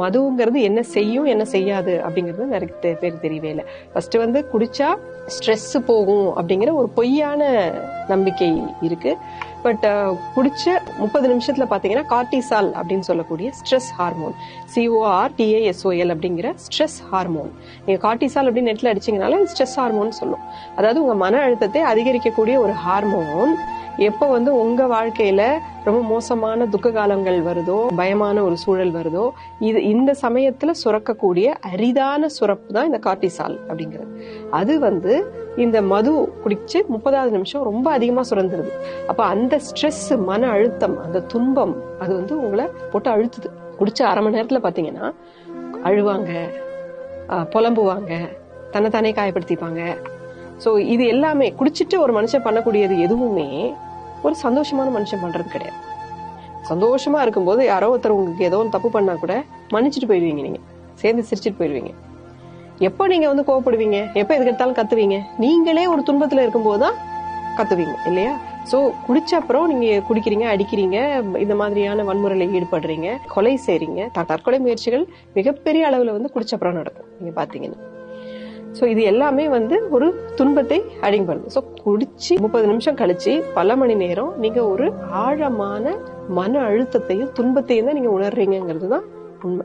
மதுங்கிறது என்ன செய்யும் என்ன செய்யாது அப்படிங்கிறது நிறைய பேர் தெரியவே இல்லை. ஃபர்ஸ்ட் வந்து குடிச்சா ஸ்ட்ரெஸ் போகும் அப்படிங்கிற ஒரு பொய்யான நம்பிக்கை இருக்கு. பட் குடிச்ச முப்பது நிமிஷத்துல பாத்தீங்கன்னா கார்டிசால் அப்படின்னு சொல்லக்கூடிய ஸ்ட்ரெஸ் ஹார்மோன் சிஓஆர் டிஏஎஸ்ஓஎல் அப்படிங்கிற ஸ்ட்ரெஸ் ஹார்மோன் நீங்க கார்டிசால் அப்படின்னு நெட்ல அடிச்சீங்கனால ஸ்ட்ரெஸ் ஹார்மோன் சொல்லும். அதாவது உங்க மன அழுத்தத்தை அதிகரிக்கக்கூடிய ஒரு ஹார்மோன் எப்போ வந்து உங்க வாழ்க்கையில ரொம்ப மோசமான துக்க காலங்கள் வருதோ பயமான ஒரு சூழல் வருதோ இது இந்த சமயத்துல சுரக்கக்கூடிய அரிதான சுரப்பு தான் இந்த கார்டிசால் அப்படிங்கிறது. அது வந்து இந்த மது குடிச்சு முப்பதாவது நிமிஷம் ரொம்ப அதிகமா சுரந்துருது. அப்ப அந்த ஸ்ட்ரெஸ் மன அழுத்தம் அந்த துன்பம் அது வந்து உங்களை போட்டு அழுத்துது. குடிச்ச அரை மணி நேரத்துல பாத்தீங்கன்னா அழுவாங்க புலம்புவாங்க தன்னை தானே காயப்படுத்திப்பாங்க. ஸோ இது எல்லாமே குடிச்சிட்டு ஒரு மனுஷன் பண்ணக்கூடியது எதுவுமே ஒரு சந்தோஷமான மனுஷன் பண்றது கிடையாது. சந்தோஷமா இருக்கும்போது யாரோ ஒருத்தர் உங்களுக்கு ஏதோ ஒன்று தப்பு பண்ணா கூட மன்னிச்சுட்டு போயிடுவீங்க நீங்க. சேர்ந்து சிரிச்சிட்டு போயிடுவீங்க. எப்போ நீங்க வந்து கோவப்படுவீங்க? எப்போ எதுக்கெடுத்தாலும் கத்துவீங்க? நீங்களே ஒரு துன்பத்துல இருக்கும்போது தான் கத்துவீங்க இல்லையா? சோ குடிச்ச அப்புறம் நீங்க குடிக்கிறீங்க அடிக்கிறீங்க இந்த மாதிரியான வன்முறையில ஈடுபடுறீங்க கொலை செய்றீங்க த- தற்கொலை முயற்சிகள் மிகப்பெரிய அளவுல வந்து குடிச்ச அப்புறம் நடக்கும். நீங்க பாத்தீங்கன்னா. சோ இது எல்லாமே வந்து ஒரு துன்பத்தை அடிங்கப்படுது ஸோ குடிச்சு முப்பது நிமிஷம் கழிச்சு பல மணி நேரம் நீங்க ஒரு ஆழமான மன அழுத்தத்தையும் துன்பத்தையும் தான் நீங்க உணர்றீங்கிறது தான் உண்மை.